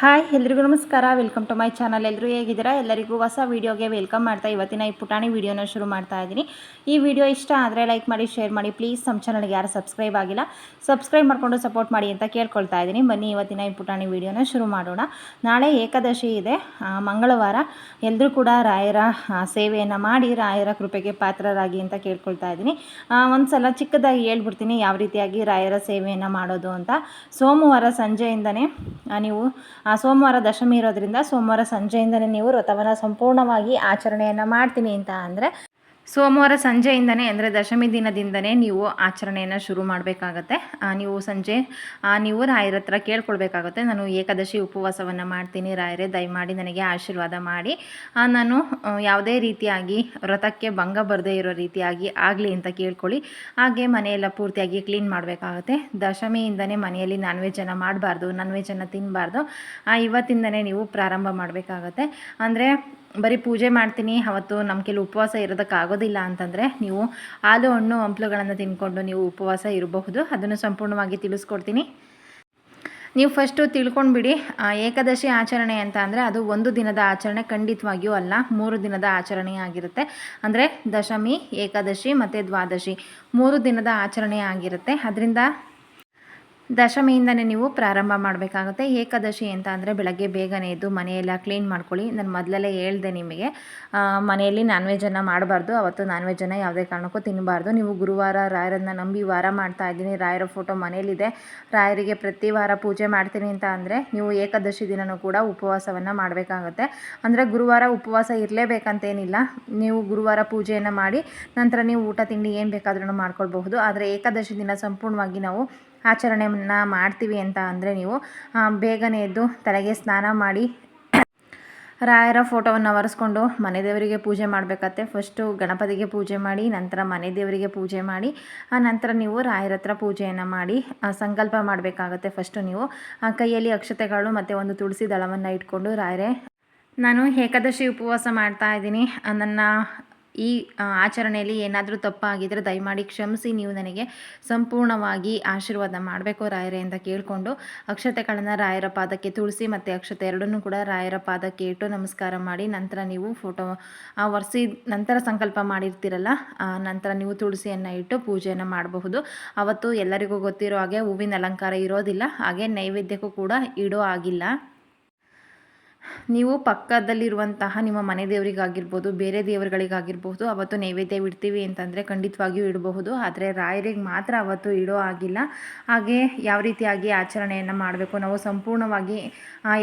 Hi, ಎಲ್ರಿಗೂ ನಮಸ್ಕಾರ. Welcome to my channel ಎಲ್ಲರೂ ಹೇಗಿದ್ದೀರಾ? ಎಲ್ಲರಿಗೂ ಹೊಸ ವೀಡಿಯೋಗೆ ವೆಲ್ಕಮ್ ಮಾಡ್ತಾ ಇವತ್ತಿನ ಈ ಪುಟಾಣಿ ವೀಡಿಯೋನ ಶುರು ಮಾಡ್ತಾ ಇದ್ದೀನಿ. ಈ ವಿಡಿಯೋ ಇಷ್ಟ ಆದರೆ ಲೈಕ್ ಮಾಡಿ ಶೇರ್ ಮಾಡಿ. ಪ್ಲೀಸ್ ನಮ್ಮ ಚಾನಲ್ಗೆ ಯಾರು ಸಬ್ಸ್ಕ್ರೈಬ್ ಆಗಿಲ್ಲ ಸಬ್ಸ್ಕ್ರೈಬ್ ಮಾಡಿಕೊಂಡು ಸಪೋರ್ಟ್ ಮಾಡಿ ಅಂತ ಕೇಳ್ಕೊಳ್ತಾ ಇದ್ದೀನಿ. ಬನ್ನಿ ಇವತ್ತಿನ ಈ ಪುಟಾಣಿ ವೀಡಿಯೋನ ಶುರು ಮಾಡೋಣ. ನಾಳೆ ಏಕಾದಶಿ ಇದೆ. ಮಂಗಳವಾರ ಎಲ್ಲರೂ ಕೂಡ ರಾಯರ ಸೇವೆಯನ್ನು ಮಾಡಿ ರಾಯರ ಕೃಪೆಗೆ ಪಾತ್ರರಾಗಿ ಅಂತ ಕೇಳ್ಕೊಳ್ತಾ ಇದ್ದೀನಿ. ಒಂದು ಸಲ ಚಿಕ್ಕದಾಗಿ ಹೇಳ್ಬಿಡ್ತೀನಿ ಯಾವ ರೀತಿಯಾಗಿ ರಾಯರ ಸೇವೆಯನ್ನು ಮಾಡೋದು ಅಂತ. ಸೋಮವಾರ ಸಂಜೆಯಿಂದನೇ ನೀವು ಆ, ಸೋಮವಾರ ದಶಮಿ ಇರೋದ್ರಿಂದ ಸೋಮವಾರ ಸಂಜೆಯಿಂದಲೇ ನೀವು ವ್ರತವನ್ನು ಸಂಪೂರ್ಣವಾಗಿ ಆಚರಣೆಯನ್ನು ಮಾಡ್ತೀನಿ ಅಂತ ಅಂದರೆ ಸೋಮವಾರ ಸಂಜೆಯಿಂದನೇ, ಅಂದರೆ ದಶಮಿ ದಿನದಿಂದನೇ ನೀವು ಆಚರಣೆಯನ್ನು ಶುರು ಮಾಡಬೇಕಾಗತ್ತೆ. ನೀವು ಸಂಜೆ ನೀವು ರಾಯರ ಹತ್ರ ಕೇಳ್ಕೊಳ್ಬೇಕಾಗುತ್ತೆ. ನಾನು ಏಕಾದಶಿ ಉಪವಾಸವನ್ನು ಮಾಡ್ತೀನಿ, ರಾಯರೇ ದಯಮಾಡಿ ನನಗೆ ಆಶೀರ್ವಾದ ಮಾಡಿ. ನಾನು ಯಾವುದೇ ರೀತಿಯಾಗಿ ವ್ರತಕ್ಕೆ ಭಂಗ ಬರದೇ ಇರೋ ರೀತಿಯಾಗಿ ಆಗಲಿ ಅಂತ ಕೇಳ್ಕೊಳ್ಳಿ. ಹಾಗೆ ಮನೆಯೆಲ್ಲ ಪೂರ್ತಿಯಾಗಿ ಕ್ಲೀನ್ ಮಾಡಬೇಕಾಗುತ್ತೆ. ದಶಮಿಯಿಂದನೇ ಮನೆಯಲ್ಲಿ ನಾನ್ ವೆಜ್ಜನ್ನು ಮಾಡಬಾರ್ದು ನಾನ್ ವೆಜ್ಜನ್ನು ತಿನ್ನಬಾರ್ದು ಇವತ್ತಿಂದನೇ ನೀವು ಪ್ರಾರಂಭ ಮಾಡಬೇಕಾಗತ್ತೆ. ಅಂದರೆ ಬರೀ ಪೂಜೆ ಮಾಡ್ತೀನಿ, ಅವತ್ತು ನಮ್ಮ ಕೆಲವು ಉಪವಾಸ ಇರೋದಕ್ಕಾಗೋದಿಲ್ಲ ಅಂತಂದರೆ ನೀವು ಹಾಲು, ಹಣ್ಣು, ಹಂಪ್ಲುಗಳನ್ನು ತಿನ್ಕೊಂಡು ನೀವು ಉಪವಾಸ ಇರಬಹುದು. ಅದನ್ನು ಸಂಪೂರ್ಣವಾಗಿ ತಿಳಿಸ್ಕೊಡ್ತೀನಿ. ನೀವು ಫಸ್ಟು ತಿಳ್ಕೊಂಡ್ಬಿಡಿ ಬಿಡಿ ಏಕಾದಶಿ ಆಚರಣೆ ಅಂತ ಅಂದರೆ ಅದು ಒಂದು ದಿನದ ಆಚರಣೆ ಖಂಡಿತವಾಗಿಯೂ ಅಲ್ಲ, ಮೂರು ದಿನದ ಆಚರಣೆ ಆಗಿರುತ್ತೆ. ಅಂದರೆ ದಶಮಿ, ಏಕಾದಶಿ ಮತ್ತು ದ್ವಾದಶಿ ಮೂರು ದಿನದ ಆಚರಣೆ ಆಗಿರುತ್ತೆ. ಅದರಿಂದ ದಶಮಿಯಿಂದನೇ ನೀವು ಪ್ರಾರಂಭ ಮಾಡಬೇಕಾಗುತ್ತೆ. ಏಕಾದಶಿ ಅಂತ ಅಂದರೆ ಬೆಳಗ್ಗೆ ಬೇಗನೆ ಎದ್ದು ಮನೆಯೆಲ್ಲ ಕ್ಲೀನ್ ಮಾಡ್ಕೊಳ್ಳಿ. ನಾನು ಮೊದಲಲ್ಲೇ ಹೇಳ್ದೆ ನಿಮಗೆ ಮನೆಯಲ್ಲಿ ನಾನ್ ವೆಜ್ಜನ್ನು ಮಾಡಬಾರ್ದು. ಅವತ್ತು ನಾನ್ ವೆಜ್ಜನ್ನು ಯಾವುದೇ ಕಾರಣಕ್ಕೂ ತಿನ್ನಬಾರ್ದು ನೀವು ಗುರುವಾರ ರಾಯರನ್ನು ನಂಬಿ ವಾರ ಮಾಡ್ತಾ ಇದ್ದೀನಿ. ರಾಯರ ಫೋಟೋ ಮನೆಯಲ್ಲಿದೆ. ರಾಯರಿಗೆ ಪ್ರತಿ ವಾರ ಪೂಜೆ ಮಾಡ್ತೀನಿ ಅಂತ ಅಂದರೆ ನೀವು ಏಕಾದಶಿ ದಿನನೂ ಕೂಡ ಉಪವಾಸವನ್ನು ಮಾಡಬೇಕಾಗುತ್ತೆ. ಅಂದರೆ ಗುರುವಾರ ಉಪವಾಸ ಇರಲೇಬೇಕಂತೇನಿಲ್ಲ. ನೀವು ಗುರುವಾರ ಪೂಜೆಯನ್ನು ಮಾಡಿ ನಂತರ ನೀವು ಊಟ, ತಿಂಡಿ ಏನು ಬೇಕಾದ್ರೂ ಮಾಡ್ಕೊಳ್ಬಹುದು. ಆದರೆ ಏಕಾದಶಿ ದಿನ ಸಂಪೂರ್ಣವಾಗಿ ನಾವು ಆಚರಣೆಯನ್ನು ಮಾಡ್ತೀವಿ ಅಂತ ಅಂದರೆ ನೀವು ಬೇಗನೆ ಎದ್ದು ತಲೆಗೆ ಸ್ನಾನ ಮಾಡಿ ರಾಯರ ಫೋಟೋವನ್ನು ಒರೆಸ್ಕೊಂಡು ಮನೆ ದೇವರಿಗೆ ಪೂಜೆ ಮಾಡಬೇಕತ್ತೆ. ಫಸ್ಟು ಗಣಪತಿಗೆ ಪೂಜೆ ಮಾಡಿ ನಂತರ ಮನೆ ದೇವರಿಗೆ ಪೂಜೆ ಮಾಡಿ ಆ ನಂತರ ನೀವು ರಾಯರ ಹತ್ರ ಪೂಜೆಯನ್ನು ಮಾಡಿ ಸಂಕಲ್ಪ ಮಾಡಬೇಕಾಗತ್ತೆ. ಫಸ್ಟು ನೀವು ಆ, ಕೈಯಲ್ಲಿ ಅಕ್ಷತೆಗಳು ಮತ್ತು ಒಂದು ತುಳಸಿ ದಳವನ್ನು ಇಟ್ಕೊಂಡು ರಾಯರೇ ನಾನು ಏಕಾದಶಿ ಉಪವಾಸ ಮಾಡ್ತಾ ಇದ್ದೀನಿ. ನನ್ನ ಈ ಆಚರಣೆಯಲ್ಲಿ ಏನಾದರೂ ತಪ್ಪಾಗಿದ್ದರೆ ದಯಮಾಡಿ ಕ್ಷಮಿಸಿ. ನೀವು ನನಗೆ ಸಂಪೂರ್ಣವಾಗಿ ಆಶೀರ್ವಾದ ಮಾಡಬೇಕು ರಾಯರೇ ಅಂತ ಕೇಳಿಕೊಂಡು ಅಕ್ಷತೆಗಳನ್ನು ರಾಯರ ಪಾದಕ್ಕೆ ತುಳಸಿ ಮತ್ತು ಅಕ್ಷತೆ ಎರಡನ್ನೂ ಕೂಡ ರಾಯರ ಪಾದಕ್ಕೆ ಇಟ್ಟು ನಮಸ್ಕಾರ ಮಾಡಿ, ನಂತರ ನೀವು ಫೋಟೋ ಒರೆಸಿ ನಂತರ ಸಂಕಲ್ಪ ಮಾಡಿರ್ತೀರಲ್ಲ ನಂತರ ನೀವು ತುಳಸಿಯನ್ನು ಇಟ್ಟು ಪೂಜೆಯನ್ನು ಮಾಡಬಹುದು. ಅವತ್ತು ಎಲ್ಲರಿಗೂ ಗೊತ್ತಿರೋ ಹಾಗೆ ಹೂವಿನ ಅಲಂಕಾರ ಇರೋದಿಲ್ಲ, ಹಾಗೆ ನೈವೇದ್ಯಕ್ಕೂ ಕೂಡ ಇಡೋ ಆಗಿಲ್ಲ ನೀವು ಪಕ್ಕದಲ್ಲಿರುವಂತಹ ನಿಮ್ಮ ಮನೆ ದೇವರಿಗಾಗಿರ್ಬೋದು, ಬೇರೆ ದೇವರುಗಳಿಗಾಗಿರ್ಬೋದು ಅವತ್ತು ನೈವೇದ್ಯ ಇಡ್ತೀವಿ ಅಂತಂದರೆ ಖಂಡಿತವಾಗಿಯೂ ಇಡಬಹುದು. ಆದರೆ ರಾಯರಿಗೆ ಮಾತ್ರ ಅವತ್ತು ಇಡೋ ಆಗಿಲ್ಲ ಹಾಗೆ ಯಾವ ರೀತಿಯಾಗಿ ಆಚರಣೆಯನ್ನು ಮಾಡಬೇಕು? ನಾವು ಸಂಪೂರ್ಣವಾಗಿ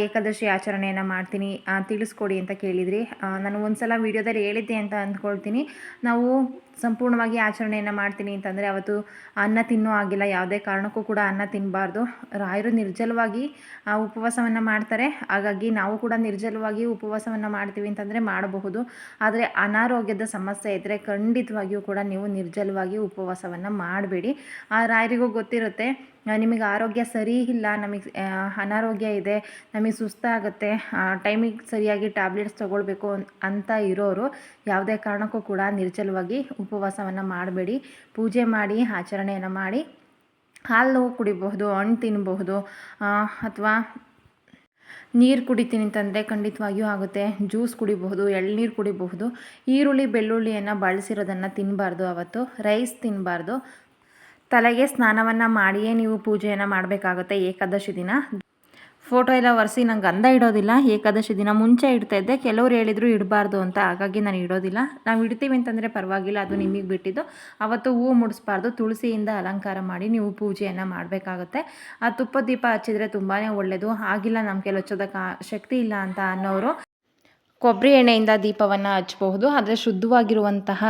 ಏಕಾದಶಿ ಆಚರಣೆಯನ್ನು ಮಾಡ್ತೀನಿ ತಿಳಿಸ್ಕೊಡಿ ಅಂತ ಕೇಳಿದ್ರಿ. ನಾನು ಒಂದು ಸಲ ವೀಡಿಯೋದಲ್ಲಿ ಹೇಳಿದ್ದೆ ಅಂತ ಅಂದ್ಕೊಳ್ತೀನಿ. ನಾವು ಸಂಪೂರ್ಣವಾಗಿ ಆಚರಣೆಯನ್ನು ಮಾಡ್ತೀನಿ ಅಂತಂದರೆ ಅವತ್ತು ಅನ್ನ ತಿನ್ನೋ ಆಗಿಲ್ಲ ಯಾವುದೇ ಕಾರಣಕ್ಕೂ ಕೂಡ ಅನ್ನ ತಿನ್ನಬಾರ್ದು ರಾಯರು ನಿರ್ಜಲವಾಗಿ ಉಪವಾಸವನ್ನು ಮಾಡ್ತಾರೆ. ಹಾಗಾಗಿ ನಾವು ಕೂಡ ನಿರ್ಜಲವಾಗಿ ಉಪವಾಸವನ್ನು ಮಾಡ್ತೀವಿ ಅಂತಂದರೆ ಮಾಡಬಹುದು. ಆದರೆ ಅನಾರೋಗ್ಯದ ಸಮಸ್ಯೆ ಇದ್ದರೆ ಖಂಡಿತವಾಗಿಯೂ ಕೂಡ ನೀವು ನಿರ್ಜಲವಾಗಿ ಉಪವಾಸವನ್ನು ಮಾಡಬೇಡಿ. ಆ ರಾಯರಿಗೂ ಗೊತ್ತಿರುತ್ತೆ ನಿಮಗೆ ಆರೋಗ್ಯ ಸರಿ ಇಲ್ಲ, ನಮಗೆ ಅನಾರೋಗ್ಯ ಇದೆ, ನಮಗೆ ಸುಸ್ತಾಗುತ್ತೆ ಟೈಮಿಗೆ ಸರಿಯಾಗಿ ಟ್ಯಾಬ್ಲೆಟ್ಸ್ ತೊಗೊಳ್ಬೇಕು ಅಂತ ಇರೋರು ಯಾವುದೇ ಕಾರಣಕ್ಕೂ ಕೂಡ ನಿರ್ಜಲವಾಗಿ ಉಪವಾಸವನ್ನು ಮಾಡಬೇಡಿ. ಪೂಜೆ ಮಾಡಿ, ಆಚರಣೆಯನ್ನು ಮಾಡಿ, ಹಾಲು ಕುಡಿಬಹುದು, ಹಣ್ಣು ತಿನ್ನಬಹುದು ಅಥವಾ ನೀರು ಕುಡಿತೀನಿ ಅಂತಂದರೆ ಖಂಡಿತವಾಗಿಯೂ ಆಗುತ್ತೆ. ಜ್ಯೂಸ್ ಕುಡಿಬಹುದು, ಎಳ್ನೀರು ಕುಡಿಬಹುದು. ಈರುಳ್ಳಿ, ಬೆಳ್ಳುಳ್ಳಿಯನ್ನು ಬಳಸಿರೋದನ್ನು ತಿನ್ನಬಾರ್ದು ಅವತ್ತು. ರೈಸ್ ತಿನ್ನಬಾರ್ದು ತಲೆಗೆ ಸ್ನಾನವನ್ನು ಮಾಡಿಯೇ ನೀವು ಪೂಜೆಯನ್ನು ಮಾಡಬೇಕಾಗುತ್ತೆ ಏಕಾದಶಿ ದಿನ. ಫೋಟೋ ಎಲ್ಲ ಒರೆಸಿ ನಂಗೆ ಅಂದ ಇಡೋದಿಲ್ಲ, ಏಕಾದಶಿ ದಿನ ಮುಂಚೆ ಇಡ್ತಾ ಇದ್ದೆ. ಕೆಲವ್ರು ಹೇಳಿದ್ರು ಇಡಬಾರ್ದು ಅಂತ, ಹಾಗಾಗಿ ನಾನು ಇಡೋದಿಲ್ಲ. ನಾವು ಇಡ್ತೀವಿ ಅಂತಂದರೆ ಪರವಾಗಿಲ್ಲ, ಅದು ನಿಮಗೆ ಬಿಟ್ಟಿದ್ದು. ಅವತ್ತು ಹೂವು ಮುಡಿಸ್ಬಾರ್ದು, ತುಳಸಿಯಿಂದ ಅಲಂಕಾರ ಮಾಡಿ ನೀವು ಪೂಜೆಯನ್ನು ಮಾಡಬೇಕಾಗುತ್ತೆ. ಆ ತುಪ್ಪ ದೀಪ ಹಚ್ಚಿದ್ರೆ ತುಂಬಾ ಒಳ್ಳೆಯದು ಆಗಿಲ್ಲ ನಮ್ಮ ಕೆಲವು ಹಚ್ಚೋದಕ್ಕೆ ಶಕ್ತಿ ಇಲ್ಲ ಅಂತ ಅನ್ನೋರು ಕೊಬ್ಬರಿ ಎಣ್ಣೆಯಿಂದ ದೀಪವನ್ನು ಹಚ್ಚಬಹುದು. ಆದರೆ ಶುದ್ಧವಾಗಿರುವಂತಹ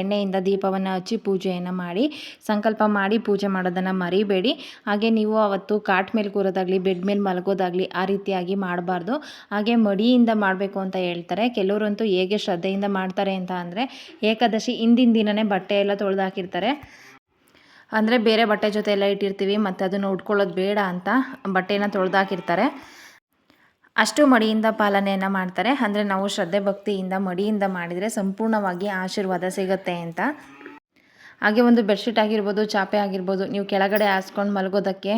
ಎಣ್ಣೆಯಿಂದ ದೀಪವನ್ನು ಹಚ್ಚಿ ಪೂಜೆಯನ್ನು ಮಾಡಿ, ಸಂಕಲ್ಪ ಮಾಡಿ ಪೂಜೆ ಮಾಡೋದನ್ನು ಮರಿಬೇಡಿ. ಹಾಗೆ ನೀವು ಅವತ್ತು ಕಾಟ್ ಮೇಲೆ ಕೂರೋದಾಗಲಿ, ಬೆಡ್ ಮೇಲೆ ಮಲಗೋದಾಗಲಿ ಆ ರೀತಿಯಾಗಿ ಮಾಡಬಾರ್ದು. ಹಾಗೆ ಮಡಿಯಿಂದ ಮಾಡಬೇಕು ಅಂತ ಹೇಳ್ತಾರೆ. ಕೆಲವರಂತೂ ಹೇಗೆ ಶ್ರದ್ಧೆಯಿಂದ ಮಾಡ್ತಾರೆ ಅಂತ ಅಂದರೆ, ಏಕಾದಶಿ ಹಿಂದಿನ ದಿನವೇ ಬಟ್ಟೆ ಎಲ್ಲ ಅಂದರೆ ಬೇರೆ ಬಟ್ಟೆ ಜೊತೆ ಎಲ್ಲ ಇಟ್ಟಿರ್ತೀವಿ, ಮತ್ತು ಅದನ್ನು ಉಟ್ಕೊಳ್ಳೋದು ಬೇಡ ಅಂತ ಬಟ್ಟೆನ ತೊಳೆದು ಹಾಕಿರ್ತಾರೆ ಅಷ್ಟು ಮಡಿಯಿಂದ ಪಾಲನೆಯನ್ನು ಮಾಡ್ತಾರೆ. ಅಂದರೆ ನಾವು ಶ್ರದ್ಧೆ ಭಕ್ತಿಯಿಂದ ಮಡಿಯಿಂದ ಮಾಡಿದರೆ ಸಂಪೂರ್ಣವಾಗಿ ಆಶೀರ್ವಾದ ಸಿಗುತ್ತೆ ಅಂತ. ಹಾಗೆ ಒಂದು ಬೆಡ್ಶೀಟ್ ಆಗಿರ್ಬೋದು, ಚಾಪೆ ಆಗಿರ್ಬೋದು, ನೀವು ಕೆಳಗಡೆ ಹಾಸ್ಕೊಂಡು ಮಲಗೋದಕ್ಕೆ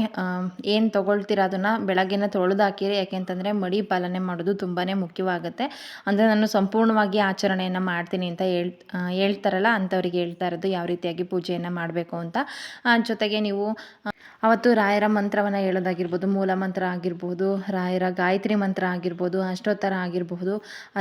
ಏನು ತೊಗೊಳ್ತೀರ ಅದನ್ನು ಬೆಳಗ್ಗೆನ ತೊಳೆದು ಹಾಕಿರಿ. ಯಾಕೆಂತಂದರೆ ಮಡಿ ಪಾಲನೆ ಮಾಡೋದು ತುಂಬಾ ಮುಖ್ಯವಾಗುತ್ತೆ. ಅಂದರೆ ನಾನು ಸಂಪೂರ್ಣವಾಗಿ ಆಚರಣೆಯನ್ನು ಮಾಡ್ತೀನಿ ಅಂತ ಹೇಳ್ ಹೇಳ್ತಾರಲ್ಲ, ಅಂಥವ್ರಿಗೆ ಹೇಳ್ತಾ ಇರೋದು ಯಾವ ರೀತಿಯಾಗಿ ಪೂಜೆಯನ್ನು ಮಾಡಬೇಕು ಅಂತ. ಜೊತೆಗೆ ನೀವು ಅವತ್ತು ರಾಯರ ಮಂತ್ರವನ್ನು ಹೇಳೋದಾಗಿರ್ಬೋದು, ಮೂಲ ಮಂತ್ರ ಆಗಿರ್ಬೋದು, ರಾಯರ ಗಾಯತ್ರಿ ಮಂತ್ರ ಆಗಿರ್ಬೋದು, ಅಷ್ಟೋತ್ತರ ಆಗಿರಬಹುದು,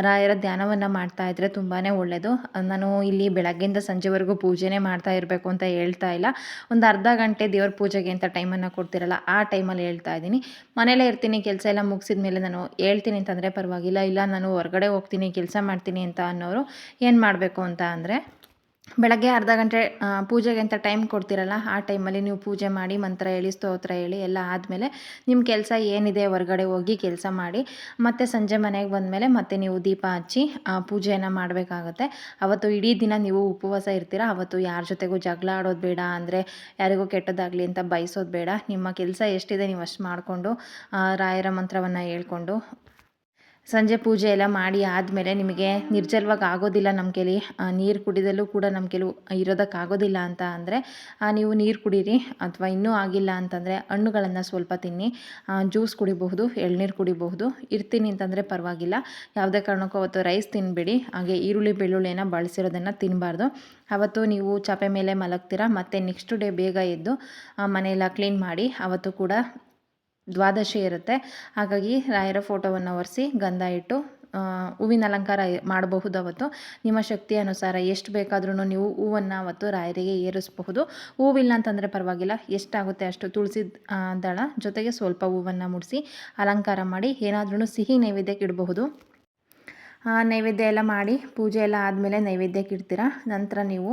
ರಾಯರ ಧ್ಯಾನವನ್ನು ಮಾಡ್ತಾ ಇದ್ದರೆ ತುಂಬಾ ಒಳ್ಳೆಯದು ನಾನು ಇಲ್ಲಿ ಬೆಳಗ್ಗೆಯಿಂದ ಸಂಜೆವರೆಗೂ ಪೂಜೆನೇ ಮಾಡ್ತಾ ಇರಬೇಕು ಅಂತ ಹೇಳ್ತಾ ಇಲ್ಲ. ಒಂದು ಅರ್ಧ ಗಂಟೆ ದೇವ್ರ ಪೂಜೆಗೆ ಅಂತ ಟೈಮನ್ನು ಕೊಡ್ತಿರಲ್ಲ, ಆ ಟೈಮಲ್ಲಿ ಹೇಳ್ತಾ ಇದ್ದೀನಿ. ಮನೇಲೇ ಇರ್ತೀನಿ, ಕೆಲಸ ಎಲ್ಲ ಮುಗಿಸಿದ ಮೇಲೆ ನಾನು ಹೇಳ್ತೀನಿ ಅಂತಂದರೆ ಪರವಾಗಿಲ್ಲ. ಇಲ್ಲ, ನಾನು ಹೊರಗಡೆ ಹೋಗ್ತೀನಿ, ಕೆಲಸ ಮಾಡ್ತೀನಿ ಅಂತ ಅನ್ನೋರು ಏನು ಮಾಡಬೇಕು ಅಂತ ಅಂದರೆ ಬೆಳಗ್ಗೆ ಅರ್ಧ ಗಂಟೆ ಪೂಜೆಗೆ ಅಂತ ಟೈಮ್ ಕೊಡ್ತೀರಲ್ಲ, ಆ ಟೈಮಲ್ಲಿ ನೀವು ಪೂಜೆ ಮಾಡಿ, ಮಂತ್ರ ಹೇಳಿ, ಸ್ತೋತ್ರ ಹೇಳಿ, ಎಲ್ಲ ಆದಮೇಲೆ ನಿಮ್ಮ ಕೆಲಸ ಏನಿದೆ ಹೊರಗಡೆ ಹೋಗಿ ಕೆಲಸ ಮಾಡಿ, ಮತ್ತು ಸಂಜೆ ಮನೆಗೆ ಬಂದಮೇಲೆ ಮತ್ತೆ ನೀವು ದೀಪ ಹಚ್ಚಿ ಪೂಜೆಯನ್ನು ಮಾಡಬೇಕಾಗತ್ತೆ. ಅವತ್ತು ಇಡೀ ದಿನ ನೀವು ಉಪವಾಸ ಇರ್ತೀರ? ಅವತ್ತು ಯಾರ ಜೊತೆಗೂ ಜಗಳ ಆಡೋದು ಬೇಡ, ಅಂದರೆ ಯಾರಿಗೂ ಕೆಟ್ಟದಾಗಲಿ ಅಂತ ಬಯಸೋದು ಬೇಡ. ನಿಮ್ಮ ಕೆಲಸ ಎಷ್ಟಿದೆ ನೀವು ಅಷ್ಟು ಮಾಡಿಕೊಂಡು ರಾಯರ ಮಂತ್ರವನ್ನು ಹೇಳ್ಕೊಂಡು ಸಂಜೆ ಪೂಜೆ ಎಲ್ಲ ಮಾಡಿ ಆದಮೇಲೆ ನಿಮಗೆ ನಿರ್ಜಲವಾಗಿ ಆಗೋದಿಲ್ಲ ನಮ್ಮ ಕೈಲಿ ನೀರು ಕುಡಿದಲ್ಲೂ ಕೂಡ ನಮ್ಮ ಕೆಲವು ಇರೋದಕ್ಕಾಗೋದಿಲ್ಲ ಅಂತ ಅಂದರೆ ನೀವು ನೀರು ಕುಡೀರಿ ಅಥವಾ ಇನ್ನೂ ಆಗಿಲ್ಲ ಅಂತಂದರೆ ಹಣ್ಣುಗಳನ್ನು ಸ್ವಲ್ಪ ತಿನ್ನಿ. ಜ್ಯೂಸ್ ಕುಡಿಬಹುದು, ಎಳ್ನೀರು ಕುಡಿಬಹುದು. ಇರ್ತೀನಿ ಅಂತಂದರೆ ಪರವಾಗಿಲ್ಲ. ಯಾವುದೇ ಕಾರಣಕ್ಕೂ ಅವತ್ತು ರೈಸ್ ತಿನ್ನಬೇಡಿ ಹಾಗೆ ಈರುಳ್ಳಿ ಬೆಳ್ಳುಳ್ಳಿನ ಬಳಸಿರೋದನ್ನು ತಿನ್ನಬಾರ್ದು ಅವತ್ತು ನೀವು ಚಾಪೆ ಮೇಲೆ ಮಲಗ್ತೀರಾ, ಮತ್ತು ನೆಕ್ಸ್ಟ್ ಡೇ ಬೇಗ ಎದ್ದು ಮನೆಯೆಲ್ಲ ಕ್ಲೀನ್ ಮಾಡಿ, ಅವತ್ತು ಕೂಡ ದ್ವಾದಶಿ ಇರುತ್ತೆ. ಹಾಗಾಗಿ ರಾಯರ ಫೋಟೋವನ್ನು ಒರೆಸಿ ಗಂಧ ಇಟ್ಟು ಹೂವಿನ ಅಲಂಕಾರ ಮಾಡಬಹುದು ಅವತ್ತು. ನಿಮ್ಮ ಶಕ್ತಿ ಅನುಸಾರ ಎಷ್ಟು ಬೇಕಾದ್ರೂ ನೀವು ಹೂವನ್ನು ಅವತ್ತು ರಾಯರಿಗೆ ಏರಿಸಬಹುದು. ಹೂವಿಲ್ಲ ಅಂತಂದರೆ ಪರವಾಗಿಲ್ಲ. ಎಷ್ಟಾಗುತ್ತೆ ಅಷ್ಟು ತುಳಸಿ ದಳ ಜೊತೆಗೆ ಸ್ವಲ್ಪ ಹೂವನ್ನು ಮುಡಿಸಿ ಅಲಂಕಾರ ಮಾಡಿ ಏನಾದ್ರೂ ಸಿಹಿ ನೈವೇದ್ಯಕ್ಕೆ ಇಡಬಹುದು. ನೈವೇದ್ಯ ಎಲ್ಲ ಮಾಡಿ ಪೂಜೆ ಎಲ್ಲ ಆದಮೇಲೆ ನೈವೇದ್ಯಕ್ಕೆ ಇಡ್ತೀರಾ? ನಂತರ ನೀವು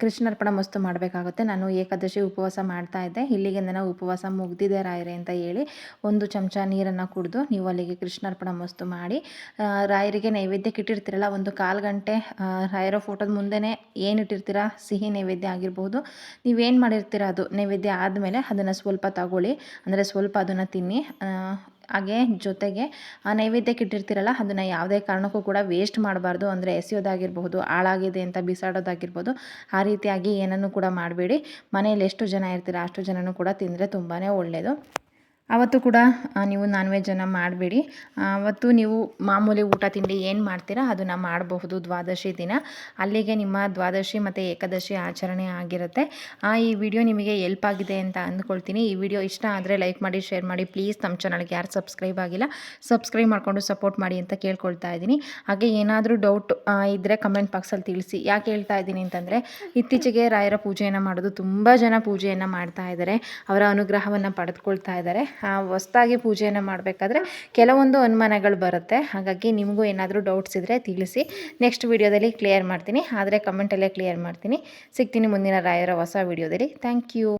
ಕೃಷ್ಣರ್ಪಣ ಮಸ್ತು ಮಾಡಬೇಕಾಗುತ್ತೆ. ನಾನು ಏಕಾದಶಿ ಉಪವಾಸ ಮಾಡ್ತಾ ಇದ್ದೆ. ಇಲ್ಲಿಗೆ ನನ್ನ ಉಪವಾಸ ಮುಗ್ದಿದೆ ರಾಯರೇ ಅಂತ ಹೇಳಿ ಒಂದು ಚಮಚ ನೀರನ್ನು ಕುಡಿದು ನೀವು ಅಲ್ಲಿಗೆ ಕೃಷ್ಣಾರ್ಪಣ ಮಸ್ತು ಮಾಡಿ ರಾಯರಿಗೆ ನೈವೇದ್ಯಕ್ಕೆ ಇಟ್ಟಿರ್ತೀರಲ್ಲ, ಒಂದು ಕಾಲು ಗಂಟೆ ರಾಯರ ಫೋಟೋದ ಮುಂದೆನೇ ಏನು ಇಟ್ಟಿರ್ತೀರಾ? ಸಿಹಿ ನೈವೇದ್ಯ ಆಗಿರ್ಬೋದು ನೀವೇನು ಮಾಡಿರ್ತೀರ ಅದು? ನೈವೇದ್ಯ ಆದಮೇಲೆ ಅದನ್ನು ಸ್ವಲ್ಪ ತಗೊಳ್ಳಿ. ಅಂದರೆ ಸ್ವಲ್ಪ ಅದನ್ನು ತಿನ್ನಿ. ಹಾಗೆ ಜೊತೆಗೆ ನೈವೇದ್ಯಕ್ಕೆ ಇಟ್ಟಿರ್ತೀರಲ್ಲ, ಅದನ್ನು ಯಾವುದೇ ಕಾರಣಕ್ಕೂ ಕೂಡ ವೇಸ್ಟ್ ಮಾಡಬಾರ್ದು. ಅಂದರೆ ಎಸೆಯೋದಾಗಿರ್ಬಹುದು, ಹಾಳಾಗಿದೆ ಅಂತ ಬಿಸಾಡೋದಾಗಿರ್ಬೋದು, ಆ ರೀತಿಯಾಗಿ ಏನನ್ನು ಕೂಡ ಮಾಡಬೇಡಿ. ಮನೆಯಲ್ಲಿ ಎಷ್ಟು ಜನ ಇರ್ತೀರ ಅಷ್ಟು ಜನನೂ ಕೂಡ ತಿಂದರೆ ತುಂಬಾ ಒಳ್ಳೆಯದು ಅವತ್ತು ಕೂಡ ನೀವು ನಾನ್ ವೆಜ್ಜನ್ನು ಮಾಡಬೇಡಿ. ಅವತ್ತು ನೀವು ಮಾಮೂಲಿ ಊಟ ತಿಂಡಿ ಏನು ಮಾಡ್ತೀರಾ ಅದನ್ನು ಮಾಡಬಹುದು ದ್ವಾದಶಿ ದಿನ. ಅಲ್ಲಿಗೆ ನಿಮ್ಮ ದ್ವಾದಶಿ ಮತ್ತು ಏಕಾದಶಿ ಆಚರಣೆ ಆಗಿರುತ್ತೆ. ಈ ವಿಡಿಯೋ ನಿಮಗೆ ಹೆಲ್ಪ್ ಆಗಿದೆ ಅಂತ ಅಂದ್ಕೊಳ್ತೀನಿ. ಈ ವಿಡಿಯೋ ಇಷ್ಟ ಆದರೆ ಲೈಕ್ ಮಾಡಿ ಶೇರ್ ಮಾಡಿ. ಪ್ಲೀಸ್ ನಮ್ಮ ಚಾನಲ್ಗೆ ಯಾರು ಸಬ್ಸ್ಕ್ರೈಬ್ ಆಗಿಲ್ಲ ಸಬ್ಸ್ಕ್ರೈಬ್ ಮಾಡಿಕೊಂಡು ಸಪೋರ್ಟ್ ಮಾಡಿ ಅಂತ ಕೇಳ್ಕೊಳ್ತಾ ಇದ್ದೀನಿ. ಹಾಗೆ ಏನಾದರೂ ಡೌಟ್ ಇದ್ದರೆ ಕಮೆಂಟ್ ಬಾಕ್ಸಲ್ಲಿ ತಿಳಿಸಿ. ಯಾಕೆ ಹೇಳ್ತಾ ಇದ್ದೀನಿ ಅಂತಂದರೆ, ಇತ್ತೀಚೆಗೆ ರಾಯರ ಪೂಜೆಯನ್ನು ಮಾಡೋದು ತುಂಬ ಜನ ಪೂಜೆಯನ್ನು ಮಾಡ್ತಾ ಇದ್ದಾರೆ ಅವರ ಅನುಗ್ರಹವನ್ನು ಪಡೆದುಕೊಳ್ತಾ ಇದ್ದಾರೆ ಹೊಸ್ದಾಗಿ ಪೂಜೆಯನ್ನು ಮಾಡಬೇಕಾದ್ರೆ ಕೆಲವೊಂದು ಅನುಮಾನಗಳು ಬರುತ್ತೆ. ಹಾಗಾಗಿ ನಿಮಗೂ ಏನಾದರೂ ಡೌಟ್ಸ್ ಇದ್ದರೆ ತಿಳಿಸಿ. ನೆಕ್ಸ್ಟ್ ವೀಡಿಯೋದಲ್ಲಿ ಕ್ಲಿಯರ್ ಮಾಡ್ತೀನಿ. ಆದರೆ ಕಮೆಂಟಲ್ಲೇ ಕ್ಲಿಯರ್ ಮಾಡ್ತೀನಿ. ಸಿಗ್ತೀನಿ ಮುಂದಿನ ರಾಯರ ಹೊಸ ವೀಡಿಯೋದಲ್ಲಿ ಥ್ಯಾಂಕ್ ಯು